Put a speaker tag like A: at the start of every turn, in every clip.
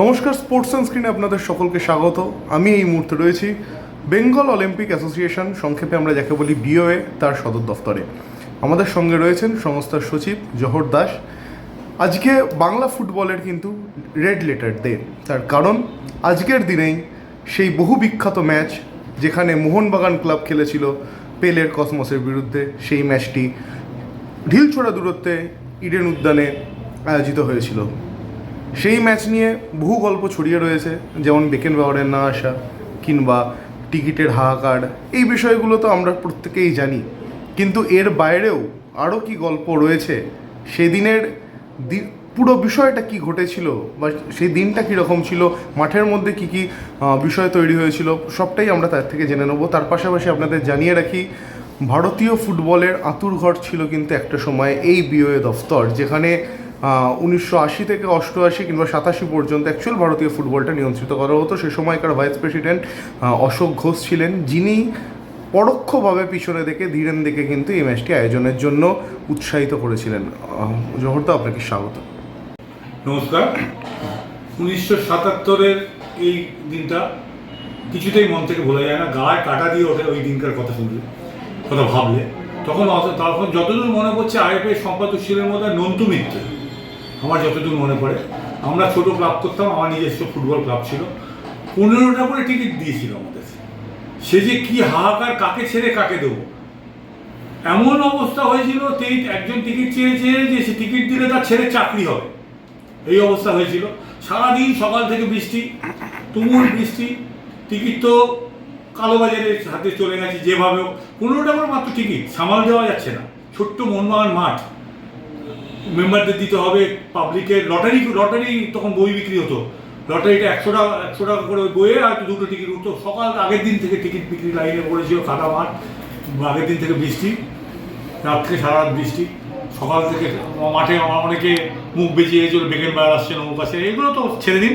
A: নমস্কার স্পোর্টস সানস্ক্রিনে আপনাদের সকলকে স্বাগত। আমি এই মুহূর্তে রয়েছি বেঙ্গল অলিম্পিক অ্যাসোসিয়েশন সংক্ষেপে আমরা যাকে বলি বিওএ তার সদর দফতরে। আমাদের সঙ্গে রয়েছেন সংস্থার সচিব জহর দাস। আজকে বাংলা ফুটবলের কিন্তু রেড লেটার ডে, তার কারণ আজকের দিনেই সেই বহু বিখ্যাত ম্যাচ যেখানে মোহনবাগান ক্লাব খেলেছিল পেলের কসমসের বিরুদ্ধে, সেই ম্যাচটি ঢিলছোড়া দূরত্বে ইডেন উদ্যানে আয়োজিত হয়েছিল। সেই ম্যাচ নিয়ে বহু গল্প ছড়িয়ে রয়েছে, যেমন বেকেন বাওয়ারের না আসা, কিংবা টিকিটের হাহাকার, এই বিষয়গুলো তো আমরা প্রত্যেকেই জানি। কিন্তু এর বাইরেও আরও কি গল্প রয়েছে? সেদিনের পুরো বিষয়টা কি ঘটেছিল? বা সেই দিনটা কীরকম ছিল? মাঠের মধ্যে কি কি বিষয় তৈরি হয়েছিল? সবটাই আমরা তার থেকে জেনে নেব। তার পাশাপাশি আপনাদের জানিয়ে রাখি, ভারতীয় ফুটবলের আঁতুরঘর ছিল কিন্তু একটা সময় এই বিওএ দফতর, যেখানে উনিশশো আশি থেকে অষ্টআশি কিংবা সাতাশি পর্যন্ত অ্যাকচুয়াল ভারতীয় ফুটবলটা নিয়ন্ত্রিত করা হতো। সে সময়কার ভাইস প্রেসিডেন্ট অশোক ঘোষ ছিলেন, যিনি পরোক্ষভাবে পিছনে দেখে, ধীরেন দেখে কিন্তু এই ম্যাচটি আয়োজনের জন্য উৎসাহিত করেছিলেন। জহরদা আপনাকে স্বাগত।
B: নমস্কার। উনিশশো সাতাত্তরের এই দিনটা কিছুতেই মন থেকে ভোলা যায় না। গায়ে কাটা দিয়ে ওঠে ওই দিনকার কথা শুনলে, কথা ভাবলে। তখন তখন যতদূর মনে পড়ছে আইএফএ সম্পাদক ছিলেন মধ্যে নন্তু মিত্র। আমার যতদূর মনে পড়ে, আমরা ছোট ক্লাব করতাম, আমার নিজস্ব ফুটবল ক্লাব ছিল। পনেরোটা করে টিকিট দিয়েছিল আমাদের সে যে কি হাহাকার, কাকে ছেড়ে কাকে দেবো? এমন অবস্থা হয়েছিল তেই একজন টিকিট চেয়েছে যে সে টিকিট দিলে তার ছেলে চাকরি হবে। এই অবস্থা হয়েছিল। সারাদিন সকাল থেকে বৃষ্টি, তুমুল বৃষ্টি। টিকিট তো কালোবাজারের হাতে চলে গেছে যেভাবে। পনেরোটা করে মাত্র টিকিট সামাল দেওয়া যাচ্ছে না। ছোট্ট মোহনবাগান মাঠ। মেম্বারদের দিতে হবে পাবলিকের লটারি লটারি তখন বই বিক্রি হতো। লটারিটা একশো টাকা একশো টাকা করে বইয়ে আর দুটো টিকিট উঠতো। সকাল আগের দিন থেকে টিকিট বিক্রি লাইনে পড়েছিল কাদা মাঠ, আগের দিন থেকে বৃষ্টি, রাত্রে সারা রাত বৃষ্টি। সকাল থেকে মাঠে আমার অনেকে মুখ বেঁচিয়ে চলে বেগেন বেড়া আসছে নৌক আসছে এগুলো তো ছেড়ে দিন।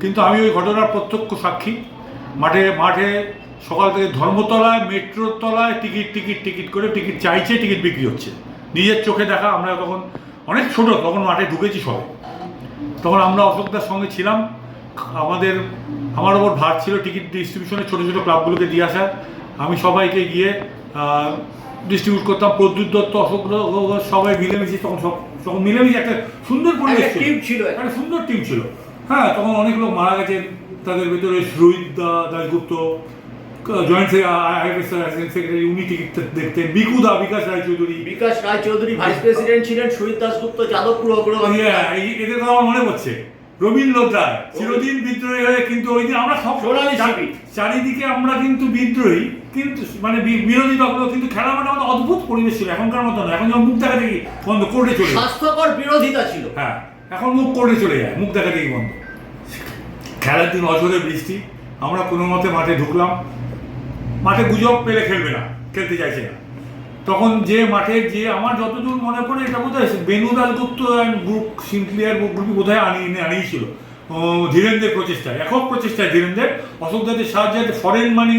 B: কিন্তু আমি ওই ঘটনার প্রত্যক্ষ সাক্ষী। মাঠে মাঠে সকাল থেকে ধর্মতলায়, মেট্রোর তলায় টিকিট টিকিট টিকিট করে টিকিট চাইছে টিকিট বিক্রি হচ্ছে। নিজের চোখে দেখা, আমরা তখন অনেক ছোট তখন মাঠে ঢুকেছি সবাই তখন আমরা অশোকদার সঙ্গে ছিলাম। আমাদের আমার ওপর ভার ছিল টিকিট ডিস্ট্রিবিউশনে ছোটো ছোটো ক্লাবগুলোকে দিয়ে আসা আমি সবাইকে গিয়ে ডিস্ট্রিবিউট করতাম। প্রদ্যুৎ দত্ত অশোক সবাই মিলেমিশে তখন সব তখন মিলেমিশে একটা সুন্দর পরিবেশ
C: টিম ছিল। একটা।
B: সুন্দর টিম ছিল। হ্যাঁ তখন অনেক লোক মারা গেছেন তাদের ভেতরে রোহিত দা- দাশগুপ্ত জয়েন্ট সেক্রেটারি উনি টিকিট দেখতেন। বিকুদা বিকাশ রায়চৌধুরী
C: বিকাশ রায় চৌধুরী ভাইস প্রেসিডেন্ট ছিলেন শহীদ দাসগুপ্ত যাদবপুর অগ্রগামী।
B: এই- এদের কথা আমার মনে পড়ছে। রবীন্দ্র রায় চিরদিন বিদ্রোহী হয়ে কিন্তু ওই দিন আমরা সব চারিদিকে আমরা কিন্তু বিদ্রোহী কিন্তু মানে বিরোধী দল কিন্তু খেলা মাঠে আমাদের অদ্ভুত পরিবেশ ছিল এখনকার মতো না এখন যেমন মুখ দেখা দেখি বন্ধ কোর্টে চলে
C: স্বাস্থ্যকর বিরোধিতা ছিল।
B: হ্যাঁ এখন মুখ কোর্টে চলে যায় মুখ দেখা দেখি বন্ধ। খেলার দিন অঝরে বৃষ্টি আমরা কোনো মতে মাঠে ঢুকলাম। মাঠে গুজব পেলে খেলবে না, খেলতে চাইছে না। তখন যে মাঠে যে আমার যতদূর মনে পড়ে এটা বোধ হয় Benu Dasgupta and group, Sinclair গ্রুপই বোধ হয় আনিয়ে আনিয়েছিল। ধীরেন্দ্রের প্রচেষ্টায়, একক প্রচেষ্টায় ধীরেন্দ্রের অশোক দাদের সাহায্যে ফরেন মানি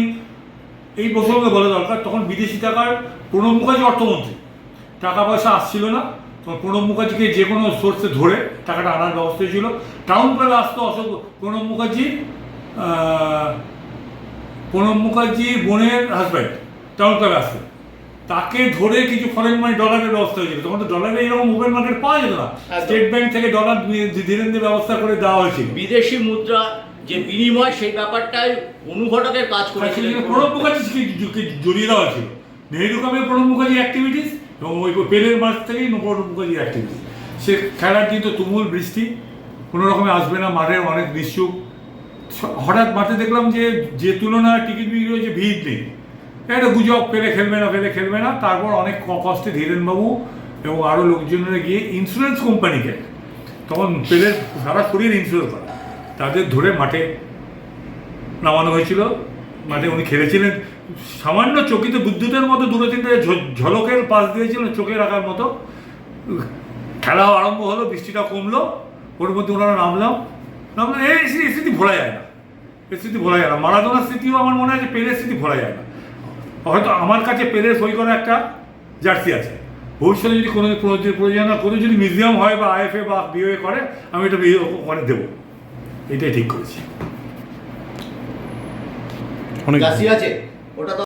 B: এই প্রসঙ্গে বলা দরকার, তখন বিদেশি টাকার প্রণব মুখার্জি অর্থমন্ত্রী। টাকা পয়সা আসছিল না, তখন প্রণব মুখার্জিকে যে কোনো সোর্সে ধরে টাকাটা আনার ব্যবস্থা ছিল টাউন প্লাবে আসতো অশোক, প্রণব মুখার্জি প্রণব মুখার্জি বোনের হাজব্যান্ড টাউন ক্লাবে আসতো তাকে ধরে কিছু ফরেন মানি ডলারের ব্যবস্থা হয়েছিল তখন তো ডলারে এরকম ওপেন মার্কেট পাওয়া যেত না। স্টেট ব্যাংক থেকে ডলার ধীরে ধীরে ব্যবস্থা করে দেওয়া হয়েছিল।
C: বিদেশি মুদ্রা যে বিনিময় সেই ব্যাপারটাই অনুঘটকের কাজ করেছিলেন
B: প্রণব মুখার্জি জড়িয়ে দেওয়া ছিল নেহেরু কাপে প্রণব মুখার্জি অ্যাক্টিভিটিস এবং ওই পেলের মাস থেকেই প্রণব মুখার্জি অ্যাক্টিভিটিস সে খেলার কিন্তু তুমুল বৃষ্টি। কোনো রকমে আসবে না মাঠে অনেক নিশ্চুপ হঠাৎ মাঠে দেখলাম যে যে তুলনায় টিকিট বিক্রি হয়েছে, ভিড় নেই। একটা গুজব পেলে খেলবে না পেলে খেলবে না। তারপর অনেক কষ্টে ধীরেনবাবু এবং আরও লোকজনেরা গিয়ে ইন্স্যুরেন্স কোম্পানিকে তখন পেলের সারা শরীর ইন্স্যুরেন্স করা। তাদের ধরে মাঠে নামানো হয়েছিল। মাঠে উনি খেলেছিলেন। সামান্য চকিতে বিদ্যুতের মতো দূরচিন্তে ঝলকের পাশ দিয়েছিল চোখে রাখার মতো। খেলাও আরম্ভ হলো, বৃষ্টিটা কমলো। ওর মধ্যে ওনারা নামলাম। এই স্মৃতি এই স্মৃতি ভোলা যায় না। এই স্মৃতি ভোলা যায় না। মারাদোনার স্মৃতিও আমার মনে হয় যে পেলের স্মৃতি ভোলা যায় না। হয়তো আমার কাছে পেলের সই করা একটা জার্সি আছে। ভবিষ্যতে যদি কোনো প্রয়োজন প্রয়োজন কোনো যদি মিউজিয়াম হয় বা আইএফএ বা বিওএ করে, আমি এটা ওখানে দেবো। এটাই ঠিক করেছি।
A: অনেক
C: আছে? ওটা